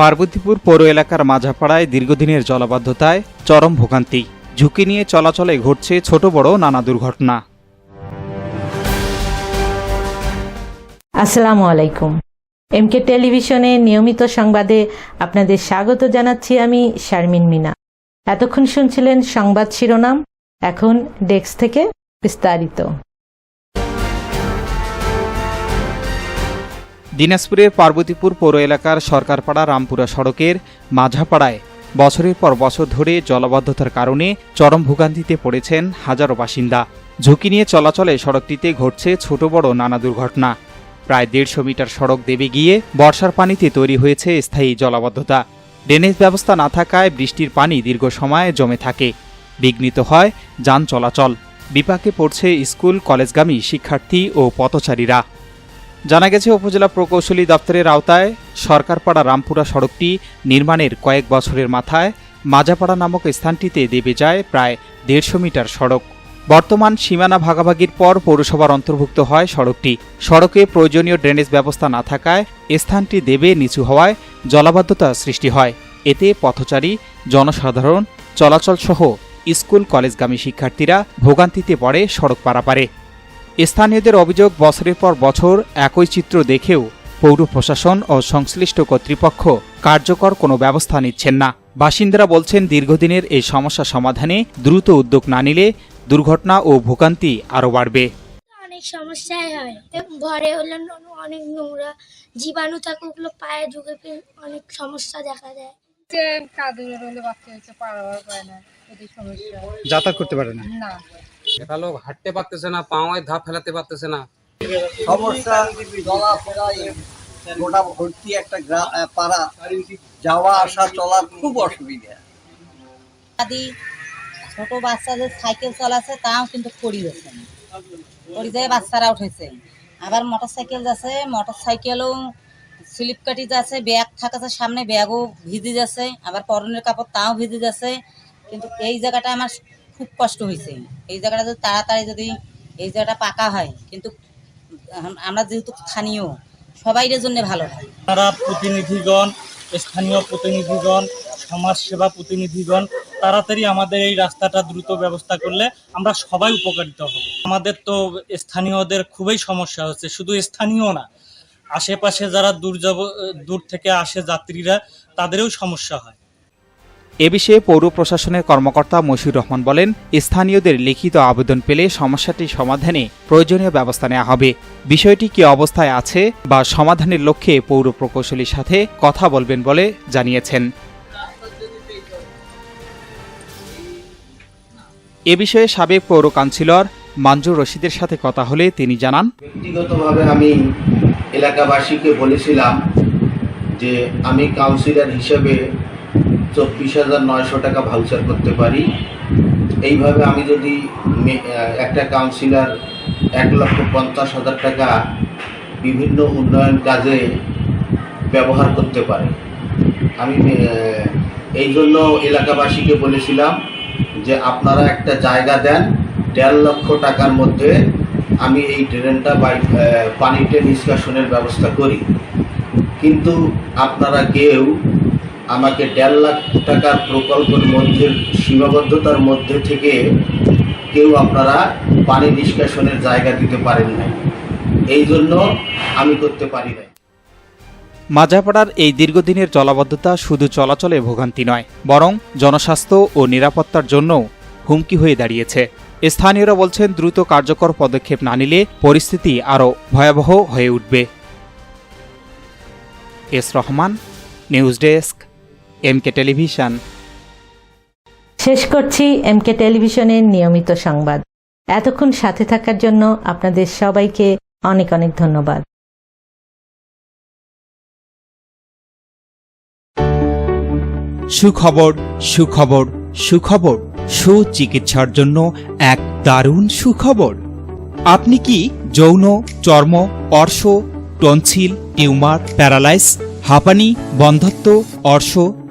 পার্বতীপুর পৌর এলাকার মাঝাপাড়ায় দীর্ঘদিনের জলাবদ্ধতায় চরম ভোগান্তি। ঝুঁকি নিয়ে চলাচলে ঘটছে ছোট বড় নানা দুর্ঘটনা। আসসালামু আলাইকুম। এমকে টেলিভিশনে নিয়মিত সংবাদে আপনাদের স্বাগত জানাচ্ছি আমি শারমিন মিনা। এতক্ষণ শুনছিলেন সংবাদ শিরোনাম, এখন ডেস্ক থেকে বিস্তারিত। দিনাজপুরের পার্বতীপুর পৌর এলাকার সরকারপাড়া রামপুরা সড়কের মাঝাপাড়ায় বছরের পর বছর ধরে জলাবদ্ধতার কারণে চরম ভোগান্তিতে পড়েছেন হাজারো বাসিন্দা। ঝুঁকি নিয়ে চলাচলে সড়কটিতে ঘটছে ছোট বড় নানা দুর্ঘটনা। প্রায় দেড়শো মিটার সড়ক দেবে গিয়ে বর্ষার পানিতে তৈরি হয়েছে স্থায়ী জলাবদ্ধতা। ড্রেনেজ ব্যবস্থা না থাকায় বৃষ্টির পানি দীর্ঘ সময় জমে থাকে। বিঘ্নিত হয় যান চলাচল। বিপাকে পড়ছে স্কুল, কলেজগামী শিক্ষার্থী ও পথচারীরা। জানা গেছে, উপজেলা প্রকৌশলী দপ্তরের আওতায় সরকারপাড়া রামপুরা সড়কটি নির্মাণের কয়েক বছরের মাথায় মাজাপাড়া নামক স্থানটিতে দেবে যায় প্রায় দেড়শো মিটার সড়ক। বর্তমান সীমানা ভাগাভাগির পর পৌরসভার অন্তর্ভুক্ত হয় সড়কটি। সড়কে প্রয়োজনীয় ড্রেনেজ ব্যবস্থা না থাকায় স্থানটি দেবে নিচু হওয়ায় জলাবদ্ধতা সৃষ্টি হয়। এতে পথচারী, জনসাধারণ চলাচল সহ স্কুল কলেজগামী শিক্ষার্থীরা ভোগান্তিতে পড়ে সড়ক পারাপারে। স্থানীয়দের অভিযোগ বছরের পর বছর একই চিত্র দেখেও পৌর প্রশাসন ও সংশ্লিষ্ট কর্তৃপক্ষ কার্যকর কোনো ব্যবস্থা নিচ্ছেন না। বাসিন্দারা বলছেন দীর্ঘদিনের এই সমস্যা সমাধানে দ্রুত উদ্যোগ না নিলে দুর্ঘটনা ও ভোগান্তি আরও বাড়বে। অনেক সমস্যাই হয়। ঘরে হলে অনেক নোংরা জীবাণু থাকে ওগুলো পায়ে ঢুকে অনেক সমস্যা দেখা দেয়। যে কাজের হলে বাচ্চা হচ্ছে পারাবার পায় না যাতায়াত করতে পারে না। এটা লোক হাঁটতে পারতেছে না পাওয়ায় ধাপ ফেলাতে পারতেছে না। সমস্যা চলাফেরা গোটা ভর্তি একটা পাড়া যাওয়া আসা চলার খুব অসুবিধা। আদি ছোট বাচ্চাদের সাইকেল চালাচ্ছে তাও কিন্তু পড়ি যাচ্ছে পড়ি যায় বাচ্চারা উঠেছে। আবার মোটর সাইকেল যাচ্ছে মোটর সাইকেলও স্লিপ কাটি যাচ্ছে ব্যাগ থাকাছে সামনে ব্যাগও ভিজে যাচ্ছে আবার পরনের কাপড় তাও ভিজে যাচ্ছে। কিন্তু এই জায়গাটা আমার খুব কষ্ট হয়েছে এই জায়গাটা যদি তাড়াতাড়ি যদি এই জায়গাটা পাকা হয়, কিন্তু আমরা যেহেতু স্থানীয় সবাইয়ের জন্য ভালো হয়। তারা প্রতিনিধিগণ, স্থানীয় প্রতিনিধিগণ, সমাজসেবা প্রতিনিধিগণ, তাড়াতাড়ি আমাদের এই রাস্তাটা দ্রুত ব্যবস্থা করলে আমরা সবাই উপকারিত হব। আমাদের তো স্থানীয়দের খুবই সমস্যা হচ্ছে, শুধু স্থানীয় না, আশেপাশে যারা দূর দূর থেকে আসে যাত্রীরা, তাদেরও সমস্যা হয়। এ বিষয়ে পৌর প্রশাসনের কর্মকর্তা মশিউর রহমান বলেন, স্থানীয়দের লিখিত আবেদন পেলে সমস্যাটি সমাধানে প্রয়োজনীয় ব্যবস্থা নেওয়া হবে। বিষয়টি কি অবস্থায় আছে বা সমাধানের লক্ষ্যে পৌর প্রকৌশলীর সাথে কথা বলবেন বলে জানিয়েছেন। এ বিষয়ে সাবেক পৌর কাউন্সিলর মাঞ্জুর রশিদের সাথে কথা হলে তিনি জানান, ব্যক্তিগতভাবে আমি এলাকাবাসীকে বলেছিলাম যে আমি কাউন্সিলর হিসেবে চব্বিশ হাজার নয়শো টাকা ভাউচার করতে পারি। এইভাবে আমি যদি একটা কাউন্সিলার এক লক্ষ পঞ্চাশ হাজার টাকা বিভিন্ন উন্নয়ন কাজে ব্যবহার করতে পারে। আমি এই জন্য এলাকাবাসীকে বলেছিলাম যে আপনারা একটা জায়গা দেন, দেড় লক্ষ টাকার মধ্যে আমি এই ড্রেনটা বাই পানিতে নিষ্কাশনের ব্যবস্থা করি। কিন্তু আপনারা কেউ আমাকে দেড় লাখ টাকার প্রকল্পের মধ্যে সীমাবদ্ধতার মধ্যে থেকে কেউ আপনারা পানি নিষ্কাশনের জায়গা দিতে পারেন না এই জন্য আমি করতে পারি না মাজাপাড়ার এই দীর্ঘদিনের জলাবদ্ধতা শুধু চলাচলে ভোগান্তি নয়, বরং জনস্বাস্থ্য ও নিরাপত্তার জন্যও হুমকি হয়ে দাঁড়িয়েছে। স্থানীয়রা বলছেন, দ্রুত কার্যকর পদক্ষেপ না নিলে পরিস্থিতি আরও ভয়াবহ হয়ে উঠবে। S Rahman, news desk. MK television শেষ করছি এমকে টেলিভিশনের নিয়মিত সংবাদ। এতক্ষণ সাথে থাকার জন্য আপনাদের সবাইকে অনেক অনেক ধন্যবাদ। সুখবর সুখবর সুখবর সুচিকিৎসার জন্য এক দারুণ সুখবর। আপনি কি যৌন চর্ম অর্শ টনসিল টিউমার প্যারালাইস হাঁপানি বন্ধত্ব অর্শ